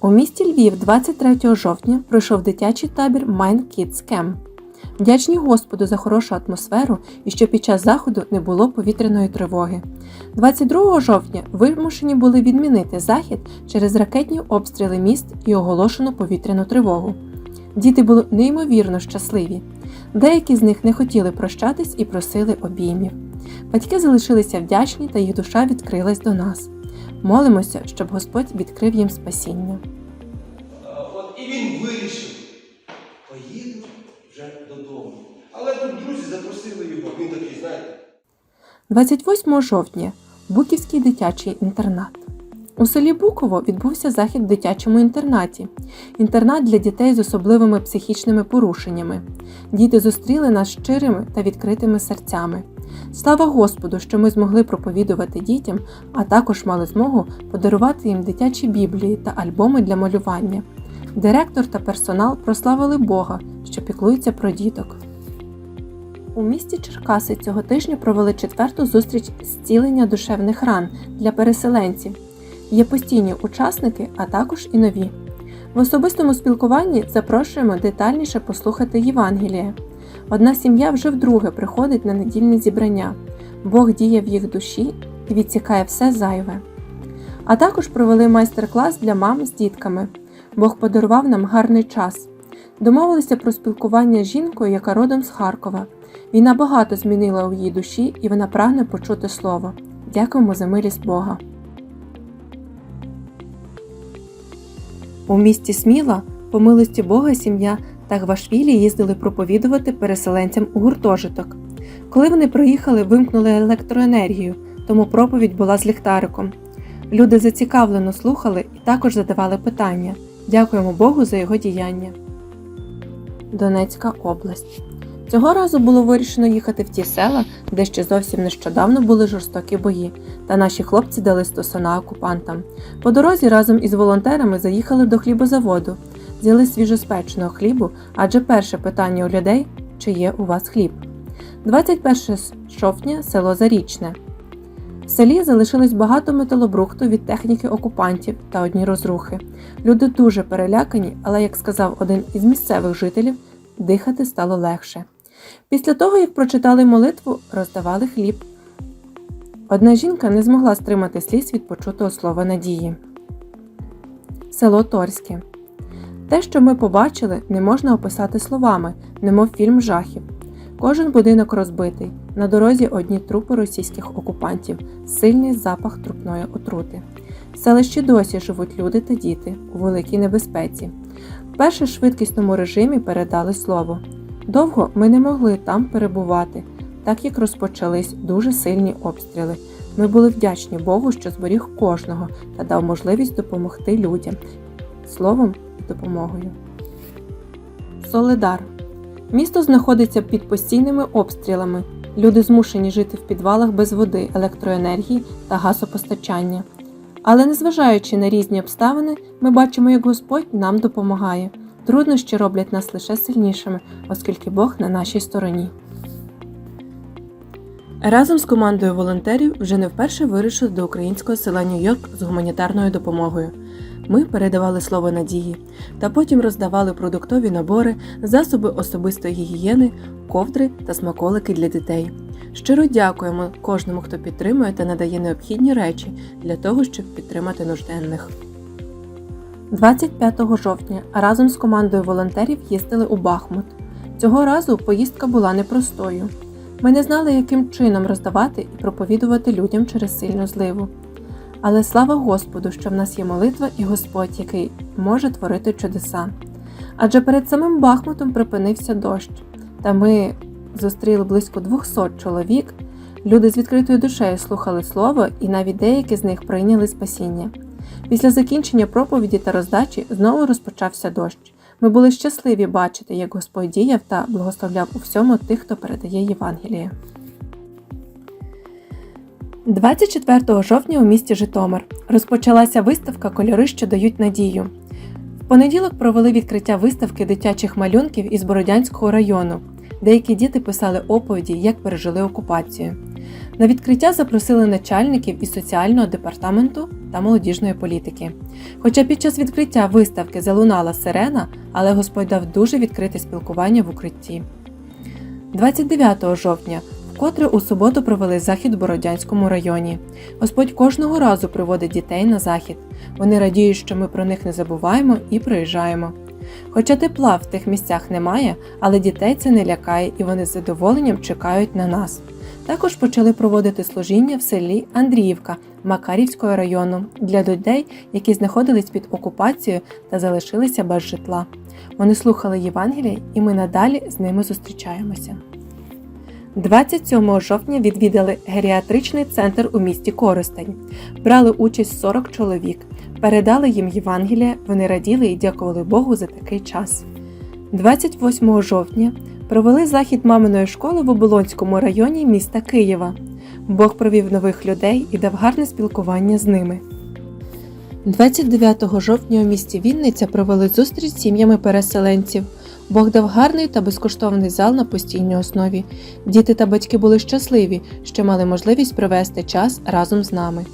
У місті Львів 23 жовтня пройшов дитячий табір Mind Kids Camp. Вдячні Господу за хорошу атмосферу і що під час заходу не було повітряної тривоги. 22 жовтня вимушені були відмінити захід через ракетні обстріли міст і оголошену повітряну тривогу. Діти були неймовірно щасливі. Деякі з них не хотіли прощатись і просили обіймів. Батьки залишилися вдячні та їх душа відкрилась до нас. Молимося, щоб Господь відкрив їм спасіння. От і він вирішив, поїду вже додому. Але тут друзі запросили його. Він такий, знаєте, 28 жовтня Буківський дитячий інтернат. У селі Буково відбувся захід в дитячому інтернаті. Інтернат для дітей з особливими психічними порушеннями. Діти зустріли нас щирими та відкритими серцями. Слава Господу, що ми змогли проповідувати дітям, а також мали змогу подарувати їм дитячі біблії та альбоми для малювання. Директор та персонал прославили Бога, що піклується про діток. У місті Черкаси цього тижня провели четверту зустріч зцілення душевних ран для переселенців. Є постійні учасники, а також і нові. В особистому спілкуванні запрошуємо детальніше послухати Євангеліє. Одна сім'я вже вдруге приходить на недільне зібрання. Бог діє в їх душі і відсікає все зайве. А також провели майстер-клас для мам з дітками. Бог подарував нам гарний час. Домовилися про спілкування з жінкою, яка родом з Харкова. Війна багато змінила у її душі, і вона прагне почути слово. Дякуємо за милість Бога. У місті Сміла, по милості Бога, сім'я та Гвашвілі їздили проповідувати переселенцям у гуртожиток. Коли вони приїхали, вимкнули електроенергію, тому проповідь була з ліхтариком. Люди зацікавлено слухали і також задавали питання. Дякуємо Богу за його діяння. Донецька область. Цього разу було вирішено їхати в ті села, де ще зовсім нещодавно були жорстокі бої, та наші хлопці дали стосана окупантам. По дорозі разом із волонтерами заїхали до хлібозаводу, взяли свіжоспеченого хлібу, адже перше питання у людей чи є у вас хліб. 21 жовтня село Зарічне. В селі залишилось багато металобрухту від техніки окупантів та одні розрухи. Люди дуже перелякані, але, як сказав один із місцевих жителів, дихати стало легше. Після того, як прочитали молитву, роздавали хліб. Одна жінка не змогла стримати сліз від почутого слова надії. Село Торське. Те, що ми побачили, не можна описати словами, немов фільм жахів. Кожен будинок розбитий, на дорозі одні трупи російських окупантів, сильний запах трупної отрути. В селищі досі живуть люди та діти у великій небезпеці. Вперше в швидкісному режимі передали слово. Довго ми не могли там перебувати, так як розпочались дуже сильні обстріли. Ми були вдячні Богу, що зберіг кожного та дав можливість допомогти людям словом допомогою. Соледар. Місто знаходиться під постійними обстрілами. Люди змушені жити в підвалах без води, електроенергії та газопостачання. Але незважаючи на різні обставини, ми бачимо, як Господь нам допомагає. Труднощі роблять нас лише сильнішими, оскільки Бог на нашій стороні. Разом з командою волонтерів вже не вперше вирушили до українського села Нью-Йорк з гуманітарною допомогою. Ми передавали слово надії та потім роздавали продуктові набори, засоби особистої гігієни, ковдри та смаколики для дітей. Щиро дякуємо кожному, хто підтримує та надає необхідні речі для того, щоб підтримати нужденних. 25 жовтня разом з командою волонтерів їздили у Бахмут. Цього разу поїздка була непростою. Ми не знали, яким чином роздавати і проповідувати людям через сильну зливу. Але слава Господу, що в нас є молитва і Господь, який може творити чудеса. Адже перед самим Бахмутом припинився дощ, та ми зустріли близько 200 чоловік. Люди з відкритою душею слухали слово, і навіть деякі з них прийняли спасіння. Після закінчення проповіді та роздачі знову розпочався дощ. Ми були щасливі бачити, як Господь діяв та благословляв у всьому тих, хто передає Євангеліє. 24 жовтня у місті Житомир розпочалася виставка Кольори, що дають надію. В понеділок провели відкриття виставки дитячих малюнків із Бородянського району. Деякі діти писали оповіді, як пережили окупацію. На відкриття запросили начальників із соціального департаменту та молодіжної політики. Хоча під час відкриття виставки залунала сирена, але Господь дав дуже відкрите спілкування в укритті. 29 жовтня вкотре у суботу провели захід в Бородянському районі. Господь кожного разу приводить дітей на захід. Вони радіють, що ми про них не забуваємо і приїжджаємо. Хоча тепла в тих місцях немає, але дітей це не лякає і вони з задоволенням чекають на нас. Також почали проводити служіння в селі Андріївка Макарівського району для людей, які знаходились під окупацією та залишилися без житла. Вони слухали Євангелія, і ми надалі з ними зустрічаємося. 27 жовтня відвідали геріатричний центр у місті Коростень. Брали участь 40 чоловік, передали їм Євангелія, вони раділи і дякували Богу за такий час. 28 жовтня провели захід маминої школи в Оболонському районі міста Києва. Бог провів нових людей і дав гарне спілкування з ними. 29 жовтня у місті Вінниця провели зустріч з сім'ями переселенців. Бог дав гарний та безкоштовний зал на постійній основі. Діти та батьки були щасливі, що мали можливість провести час разом з нами.